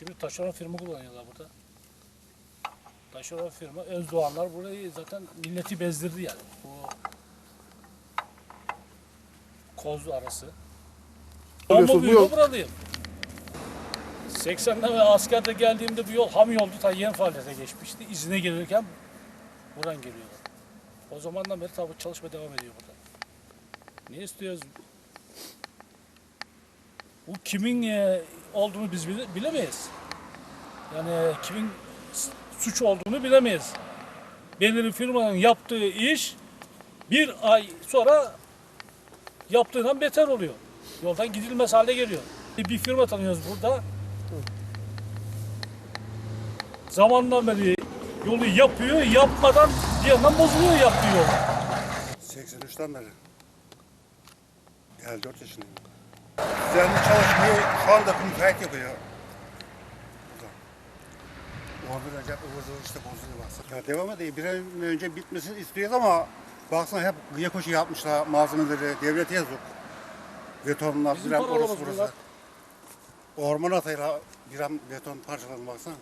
Şimdi taşeron firma kullanıyorlar burada. Taşeron firma Özdoğanlar burayı zaten milleti bezdirdi yani. Bu Kozlu arası. Ama bu yol buradayım. 80'de ve askerde geldiğimde bu yol ham yoldu ta yeni faaliyete geçmişti. İzine gelirken buradan geliyorlar. O zamandan beri tabi çalışma devam ediyor burada. Ne istiyoruz? Bu kimin e, olduğunu biz bile- bilemeyiz. Yani kimin suç olduğunu bilemeyiz. Belirli firmanın yaptığı iş bir ay sonra yaptığından beter oluyor. Yoldan gidilmez hale geliyor. Bir firma tanıyoruz burada. Zamandan beri yolu yapıyor, yapmadan bir yandan bozuluyor yaptığı yol. 83'ten beri. 54 yaşındayım. Düzenli çalışmayı şu anda müsait yapıyor. Orada ıvır zıvır işte bozuluyor baksana. Ya devam ediyor. Bir an önce bitmesini istiyoruz ama baksana hep gıya koşu yapmışlar malzemeleri. Devlete yazık. Betonlar, Bizim bir an paralarımız orası burası. Orman atayla bir an beton parçalarına baksana.